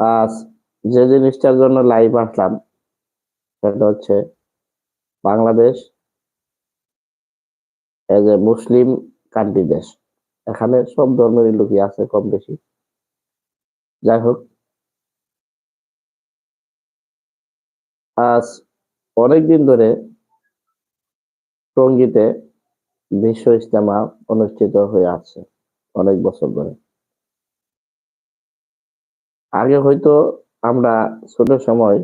আজ যে জিনিসটার জন্য লাইভ আসলাম, সেটা হচ্ছে Bangladesh as a Muslim country দেশ। এখানে সব ধর্মেরই লোকই আছে কম বেশি। যাই হোক, আজ অনেকদিন ধরে টঙ্গীতে বিশ্ব ইজতেমা অনুষ্ঠিত হয়ে আছে, অনেক বছর ধরে। আগে হয়তো আমরা ছোট সময়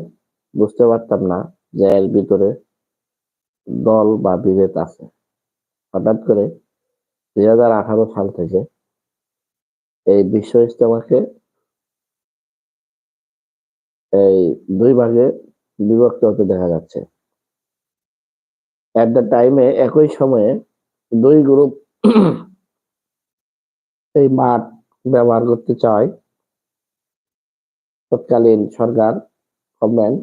বুঝতে পারতাম না যে এর ভিতরে দল বা বিভেদ আছে। হঠাৎ করে দুই হাজার আঠারো সাল থেকে এই বিশ্ব ইজতেমাকে এই দুই ভাগে বিভক্ত হতে দেখা যাচ্ছে। এট দ্য টাইমে একই সময়ে দুই গ্রুপ এই মাঠ ব্যবহার করতে চায় তৎকালীন সরকার, গভর্নমেন্ট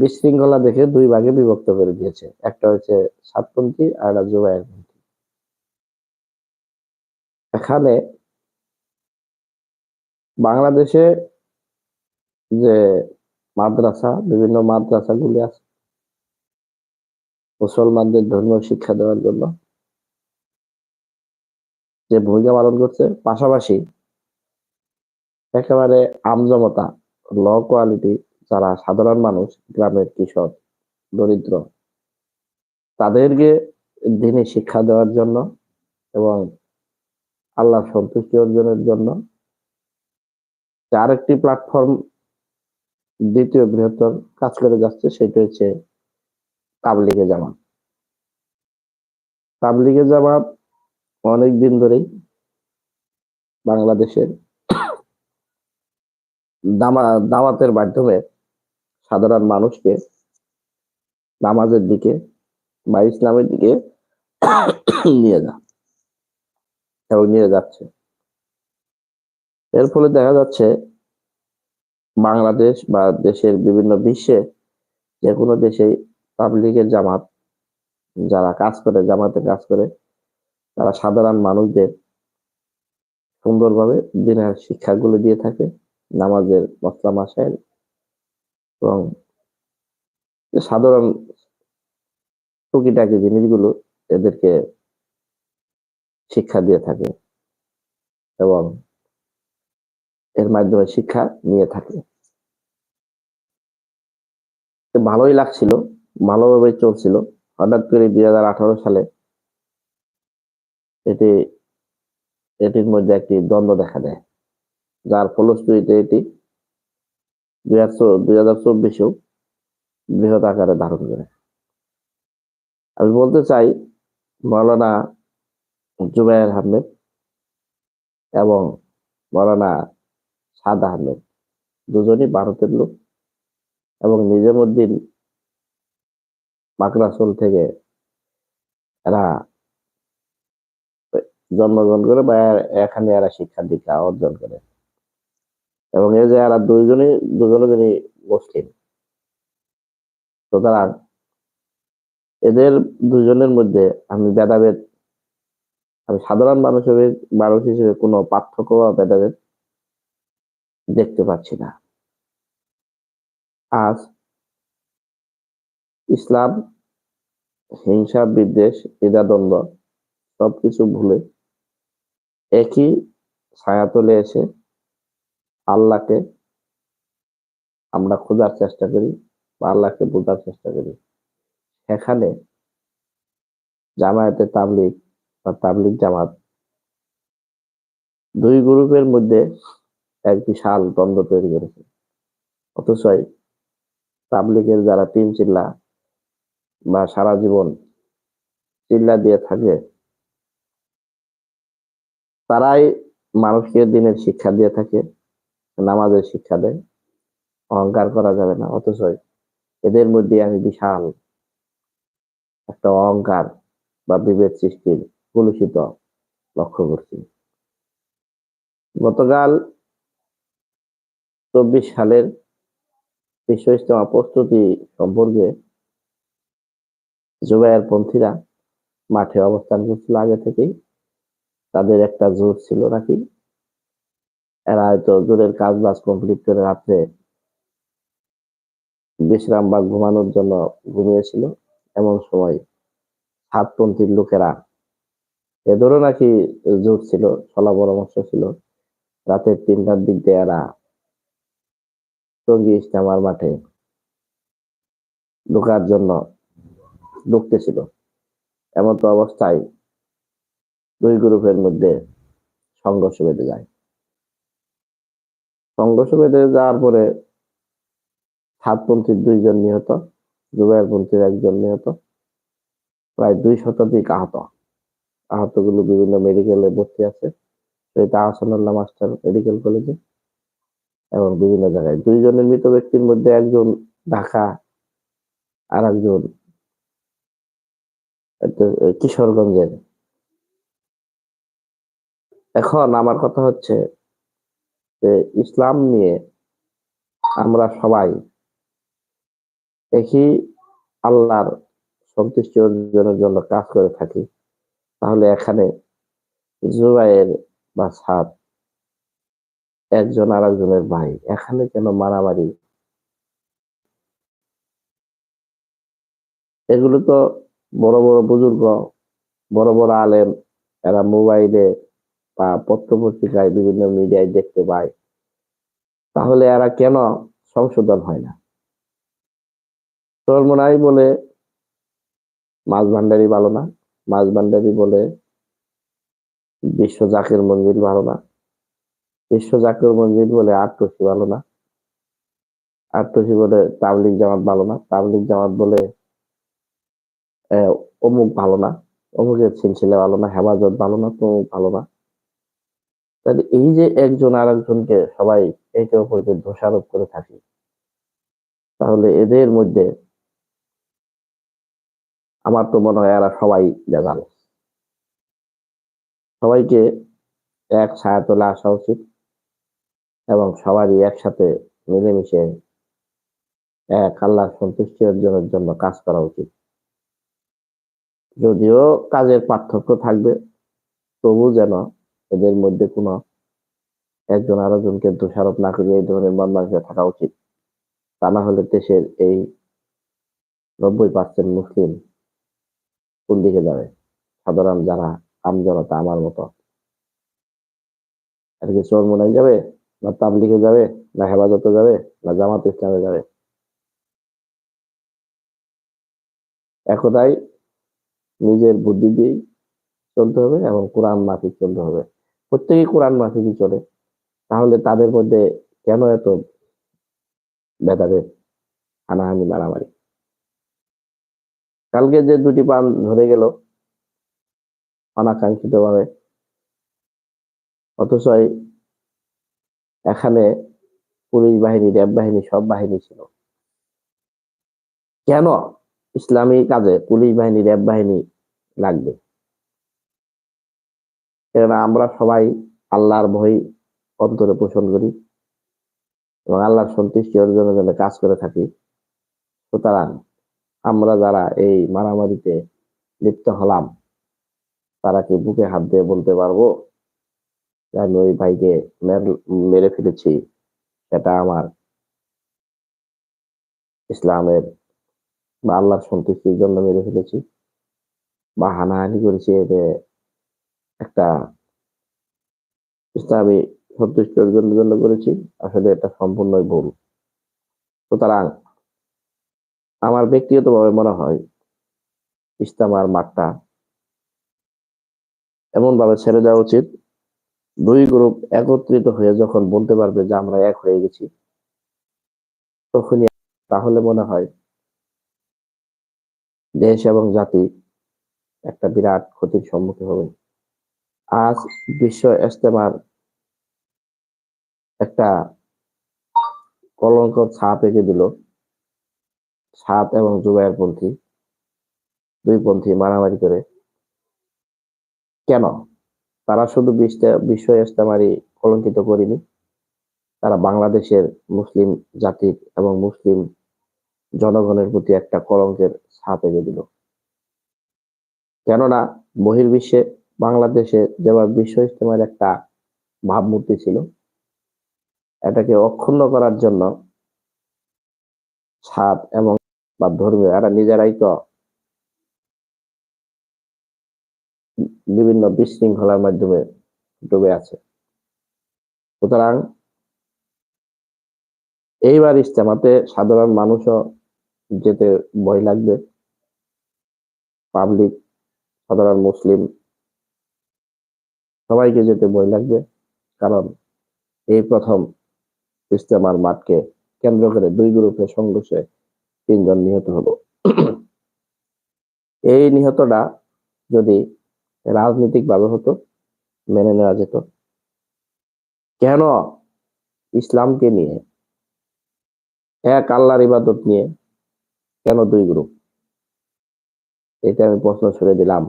বিশৃঙ্খলা দেখে দুই ভাগে বিভক্ত করে দিয়েছে। একটা হচ্ছে সাতপন্থী আর একটা জুবাইরপন্থী এখানে বাংলাদেশে যে মাদ্রাসা, বিভিন্ন মাদ্রাসাগুলি আছে, মুসলমানদের ধর্মীয় শিক্ষা দেওয়ার জন্য যে ভূমিকা পালন করছে, পাশাপাশি একেবারে আমজমতা ল কোয়ালিটি যারা সাধারণ মানুষ, গ্রামের কৃষক, দরিদ্র, তাদেরকে দিনে শিক্ষা দেওয়ার জন্য এবং আল্লাহ সন্তুষ্টি অর্জনের জন্য আরেকটি প্ল্যাটফর্ম দ্বিতীয় বৃহত্তর কাজ করে যাচ্ছে, সেটি হচ্ছে তাবলিগে জামাত। তাবলিগে জামাত অনেক দিন ধরেই বাংলাদেশের দাওয়াতের মাধ্যমে সাধারণ মানুষকে নামাজের দিকে বা ইসলামের দিকে নিয়ে যা এবং নিয়ে যাচ্ছে। এর ফলে দেখা যাচ্ছে বাংলাদেশ বা দেশের বিভিন্ন বিশ্বে যে কোনো দেশে পাবলিকের জামাত, যারা কাজ করে জামাতে কাজ করে, তারা সাধারণ মানুষদের সুন্দরভাবে দিনের শিক্ষাগুলো দিয়ে থাকে। নামাজের মশলা মাসাইল এবং সাধারণ টুকিটাকি জিনিসগুলো এদেরকে শিক্ষা দিয়ে থাকে এবং এর মাধ্যমে শিক্ষা নিয়ে থাকে। ভালোই লাগছিল ভালোভাবে চলছিল। হঠাৎ করে দুই হাজার আঠারো সালে এটি, এটির মধ্যে একটি দ্বন্দ্ব দেখা দেয়। যার ফলশ্রুতিতে এটি দুই হাজার চব্বিশেও বৃহৎ আকারে ধারণ করে। আমি বলতে চাই মৌলানা জুবাইর আহমেদ এবং মৌলানা সাদ আহমেদ দুজনই ভারতের লোক এবং নিজামুদ্দিন মাকড়াসোল থেকে এরা জন্মগ্রহণ করে বা এখানে এরা শিক্ষা দীক্ষা অর্জন করে। এবং এই যে এরা দুইজনই, দুজনে মুসলিম সুতরাং এদের দুজনের মধ্যে আমি ভেদাভেদ, আমি সাধারণ মানুষ হিসেবে মানুষ হিসেবে কোনো পার্থক্য বা ভেদাভেদ দেখতে পাচ্ছি না। আজ ইসলাম, হিংসা, বিদ্বেষ, দ্বিধাদ্বন্দ্ব সবকিছু ভুলে একই ছায়া ছায়াতলে এসে আল্লাহকে আমরা খোঁজার চেষ্টা করি বা আল্লাহকে বোঝার চেষ্টা করি। সেখানে জামায়াতে তাবলিক বা তাবলিক জামাত দুই গ্রুপের মধ্যে এক বিশাল দ্বন্দ্ব তৈরি করেছে। অথচ তাবলিকের যারা তিন চিল্লা বা সারা জীবন চিল্লা দিয়ে থাকে, তারাই মানুষকে দিনের শিক্ষা দিয়ে থাকে। নামাজের শিক্ষা দেয়। অহংকার করা যাবে না। অথচ এদের মধ্যে আমি বিশাল একটা অহংকার বা বিভেদ সৃষ্টির কলুষিত লক্ষ্য করছি। গতকাল চব্বিশ সালের বিশ্ব প্রস্তুতি সম্পর্কে জুবাইয়ের পন্থীরা মাঠে অবস্থান করছিল। আগে থেকেই তাদের একটা জোর ছিল নাকি এরা হয়তো জোরের কাজ বাজ কমপ্লিট করে রাত্রে বিশ্রাম বা ঘুমানোর জন্য ঘুমিয়েছিল। এমন সময় হাতপন্থীর লোকেরা এদেরও নাকি জোর ছিল, সলা পরামর্শ ছিল, রাতের তিনটার দিক দিয়ে এরা টঙ্গী ইস্তেমার মাঠে ঢোকার জন্য ঢুকতেছিল। এমন তো অবস্থায় দুই গ্রুপের মধ্যে সংঘর্ষ বেঁধে যায়। সংঘর্ষ বেঁধে যাওয়ার পরে সাতপন্থীর দুইজন নিহত জুবাইরপন্থীর একজন নিহত, প্রায় দুই শতাধিক আহত। আহতগুলো বিভিন্ন মেডিকেলে ভর্তি আছে। মাস্টার মেডিকেল কলেজে এবং বিভিন্ন জায়গায়। দুইজনের মৃত ব্যক্তির মধ্যে একজন ঢাকা আর একজন কিশোরগঞ্জের। এখন আমার কথা হচ্ছে যে ইসলাম নিয়ে আমরা সবাই একই আল্লাহর সন্তুষ্টি অর্জনের জন্য কাজ করে থাকি, তাহলে এখানে জুবাইয়ের বা সাদ, একজন আর একজনের ভাই, এখানে কেন মারামারি? এগুলো তো বড় বড় বুজুর্গ, বড় বড় আলেম, এরা মোবাইলে বা পত্র পত্রিকায় বিভিন্ন মিডিয়ায় দেখতে পায়, তাহলে এরা কেন সংশোধন হয় না? চরমোনাই বলে, মাছ ভান্ডারি ভালো না। মাছ ভান্ডারি বলে, বিশ্ব জাকের মন্দির ভালো না। বিশ্ব জাকের মন্দির বলে আটটসি ভালো না। আটটসি বলে তাবলিক জামাত ভালো না। তাবলিক জামাত বলে অমুক ভালো না। অমুকের সিলসিলা ভালো না। হেফাজত ভালো না। তমুক ভালো না। তাহলে এই যে একজন আর একজনকে সবাই একে অপরকে দোষারোপ করে থাকি, তাহলে এদের মধ্যে আমার তো মনে হয় এরা সবাই জাগাল সবাইকে এক ছায়াতলে আসা উচিত এবং সবারই একসাথে মিলেমিশে এক আল্লাহর সন্তুষ্টি অর্জনের জন্য কাজ করা উচিত। যদিও কাজের পার্থক্য থাকবে, তবু যেন এদের মধ্যে কোনো একজন আরেকজনকে দোষারোপ না করে এই ধরনের মানসিকতা থাকা উচিত। তা না হলে দেশের এই নব্বই পার্সেন্ট মুসলিম কোন দিকে যাবে? সাধারণ যারা আমজনতা আমার মতো। আর কি চোর মনে যাবে? না তাবলিগে যাবে? না হেফাজতে যাবে? না জামাত ইসলামে যাবে? একদাই নিজের বুদ্ধি দিয়েই চলতে হবে এবং কোরআন মাফিক চলতে হবে। প্রত্যেকেই কোরআন মাফিকই চলে। তাহলে তাদের মধ্যে কেন এত ভেদাভেদ, হানাহানি, মারামারি? কালকে যে দুটি পান ধরে গেল অনাকাঙ্ক্ষিত ভাবে অথচ এখানে পুলিশ বাহিনী, র্যাব বাহিনী, সব বাহিনী ছিল। কেন ইসলামী কাজে পুলিশ বাহিনী, র্যাব বাহিনী লাগবে? কেননা আমরা সবাই আল্লাহর ভয় অন্তরে পোষণ করি এবং আল্লাহর সন্তুষ্টি অর্জনের জন্য কাজ করে থাকি। সুতরাং আমরা যারা এই মারামারিতে লিপ্ত হলাম, তারা কি বুকে হাত দিয়ে বলতে পারব আমি ওই ভাইকে মেরে ফেলেছি? সেটা আমার ইসলামের বা আল্লাহর সন্তুষ্টির জন্য মেরে ফেলেছি। বা হানাহানি করেছি এতে একটা ইসলামী সন্তুষ্টি অর্জনের জন্য করেছি। আসলে এটা সম্পূর্ণই ভুল। সুতরাং আমার ব্যক্তিগতভাবে মনে হয় ইস্তামার মাঠটা এমন ভাবে ছেড়ে দেওয়া উচিত। দুই গ্রুপ একত্রিত হয়ে যখন বলতে পারবে যে আমরা এক হয়ে গেছি, তখনই তাহলে মনে হয় দেশ এবং জাতি একটা বিরাট ক্ষতির সম্মুখীন হবে। আজ বিশ্ব ইস্তেমার একটা কলঙ্ক ছাপ এঁকে দিল। সাত এবং জুবাইর পন্থী, দুই পন্থী মারামারি করে। কেন? তারা শুধু বিশ্ব ইজতেমারই কলঙ্কিত করেনি। তারা বাংলাদেশের মুসলিম জাতির এবং মুসলিম জনগণের প্রতি একটা কলঙ্কের ছাপ এঁকে দিল। কেননা বহির্বিশ্বে বাংলাদেশে যেভাবে বিশ্ব ইস্তেমার একটা ভাবমূর্তি ছিল, এটাকে অক্ষুণ্ণ করার জন্য সাপ এবং বা ধর্মীয়, এরা নিজেরাই তো বিভিন্ন বিশৃঙ্খলার মাধ্যমে ডুবে আছে। সুতরাং এইবার ইস্তেমাতে সাধারণ মানুষও যেতে ভয় লাগবে। পাবলিক, সাধারণ মুসলিম সবাইকে যেতে ভয় লাগবে। কারণ এই প্রথম ইস্তেমার মাঠকে কেন্দ্র করে দুই গ্রুপের সংঘর্ষে তিনজন নিহত হলো। এই নিহতটা যদি রাজনৈতিক ভাবে হতো, মেনে নেওয়া যেত। কেন ইসলামকে নিয়ে, এক আল্লাহর ইবাদত নিয়ে কেন দুই গ্রুপ? এটা আমি প্রশ্ন ছুড়ে দিলাম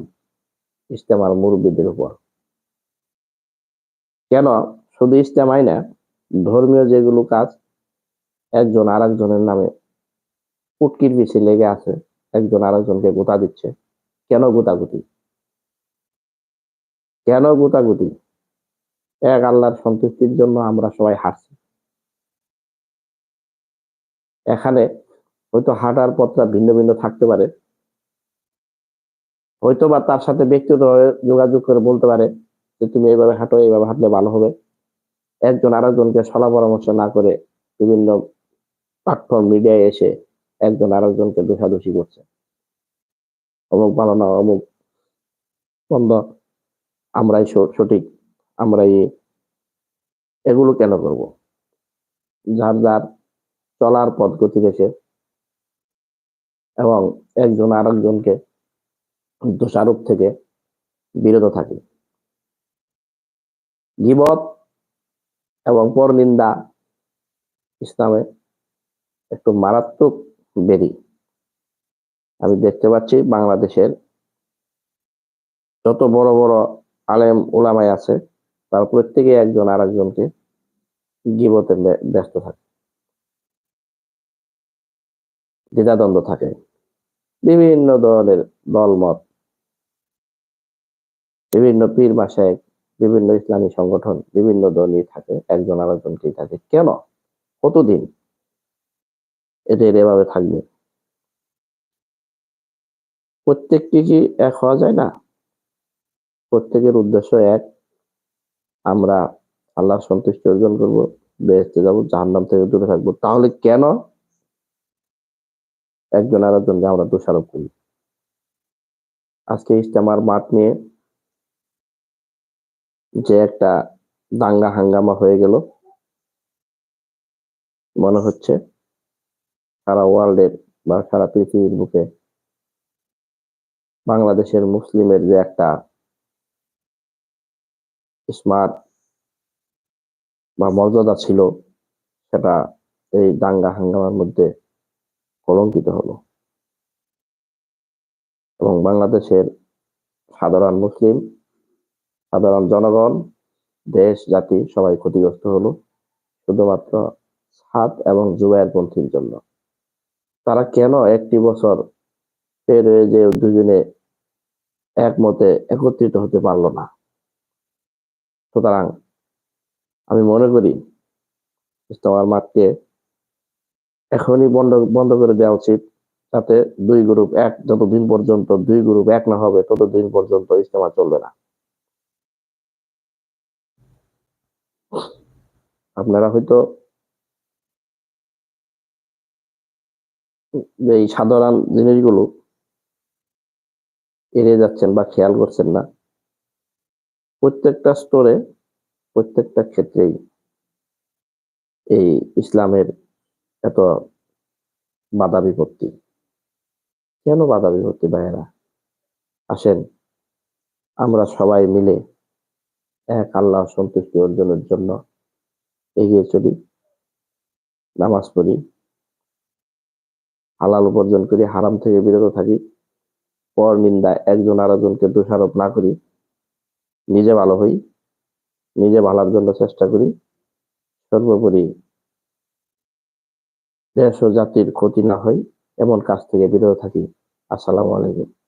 ইস্তেমার মুরব্বীদের উপর। কেন? শুধু ইস্তেমাই না, ধর্মীয় যেগুলো কাজ, একজন আর একজনের নামে উটকির পিছিয়ে লেগে আছে, একজন আরেকজনকে গোতা দিচ্ছে। কেন গোতাগুতি? কেন গোতাগুতি? এক আল্লাহর সন্তুষ্টির জন্য আমরা সবাই হাঁটছি এখানে হয়তো হাঁটার পথটা ভিন্ন ভিন্ন থাকতে পারে। হয়তো বা তার সাথে ব্যক্তিগত যোগাযোগ করে বলতে পারে যে তুমি এইভাবে হাঁটো, এইভাবে হাঁটলে ভালো হবে। একজন আরেকজনকে সলা পরামর্শ না করে বিভিন্ন প্ল্যাটফর্ম মিডিয়ায় এসে একজন আরেকজনকে দোষাদোষি করছে। অমুক ভালো না, অমুক বন্ধ আমরাই সঠিক, আমরাই এগুলো কেন করব? যার যার চলার পদ্ধতি রেখে এবং একজন আরেকজনকে দোষারোপ থেকে বিরত থাকে। গিবত এবং পরনিন্দা ইসলামে একটু মারাত্মক বেরি আমি দেখতে পাচ্ছি বাংলাদেশের যত বড় বড় আলেম ওলামাই আছে, তার প্রত্যেকে একজন আর একজনকে গিবতে ব্যস্ত থাকে। দ্বিধাদ্বন্দ্ব থাকে। বিভিন্ন দলের দলমত, বিভিন্ন পীর মাসায় বিভিন্ন ইসলামী সংগঠন বিভিন্ন দলই থাকে, একজন আরেকজনকেই থাকে। কেন? কতদিন? এদের এভাবে থাকবে? প্রত্যেকটি কি এক হওয়া যায় না? প্রত্যেকের উদ্দেশ্য এক। আমরা আল্লাহ সন্তুষ্টি অর্জন করব বেহেস্তে যাব, জাহান্নাম থেকে দূরে থাকব। তাহলে কেন একজন আরেকজনকে আমরা দোষারোপ করি? আজকে ইস্তেমার মাঠ নিয়ে যে একটা দাঙ্গা হাঙ্গামা হয়ে গেল। মনে হচ্ছে সারা ওয়ার্ল্ডের বা সারা পৃথিবীর বুকে বাংলাদেশের মুসলিমের যে একটা স্মার্ট বা মর্যাদা ছিল, সেটা এই দাঙ্গা হাঙ্গামার মধ্যে কলঙ্কিত হলো। এবং বাংলাদেশের সাধারণ মুসলিম সাধারণ জনগণ, দেশ, জাতি সবাই ক্ষতিগ্রস্ত হলো শুধুমাত্র সাত এবং জুবাইর পন্থীর জন্য। তারা কেন একটি বছর পের হয়ে যে দুজনে একমতে একত্রিত হতে পারল না? সুতরাং আমি মনে করি ইস্তমার মাঠকে এখনই বন্ধ বন্ধ করে দেওয়া উচিত যাতে দুই গ্রুপ এক, যতদিন পর্যন্ত দুই গ্রুপ এক না হবে, ততদিন পর্যন্ত ইস্তেমা চলবে না। আপনারা হয়তো এই সাধারণ জিনিসগুলো এড়িয়ে যাচ্ছেন বা খেয়াল করছেন না। প্রত্যেকটা স্তরে, প্রত্যেকটা ক্ষেত্রেই এই ইসলামের এত বাধা বিপত্তি। কেন বাধা বিপত্তি ভাইয়েরা? আসেন, আমরা সবাই মিলে এক আল্লাহ সন্তুষ্টি অর্জনের জন্য এগিয়ে চলি, নামাজ পড়ি, হালাল উপার্জন করি, হারাম থেকে বিরত থাকি, পর নিন্দা একজন আরেকজনকে দোষারোপ না করি, নিজে ভালো হই, নিজে ভালোর জন্য চেষ্টা করি, সর্বোপরি দেশ ও জাতির ক্ষতি না হয় এমন কাজ থেকে বিরত থাকি। আসসালামু আলাইকুম।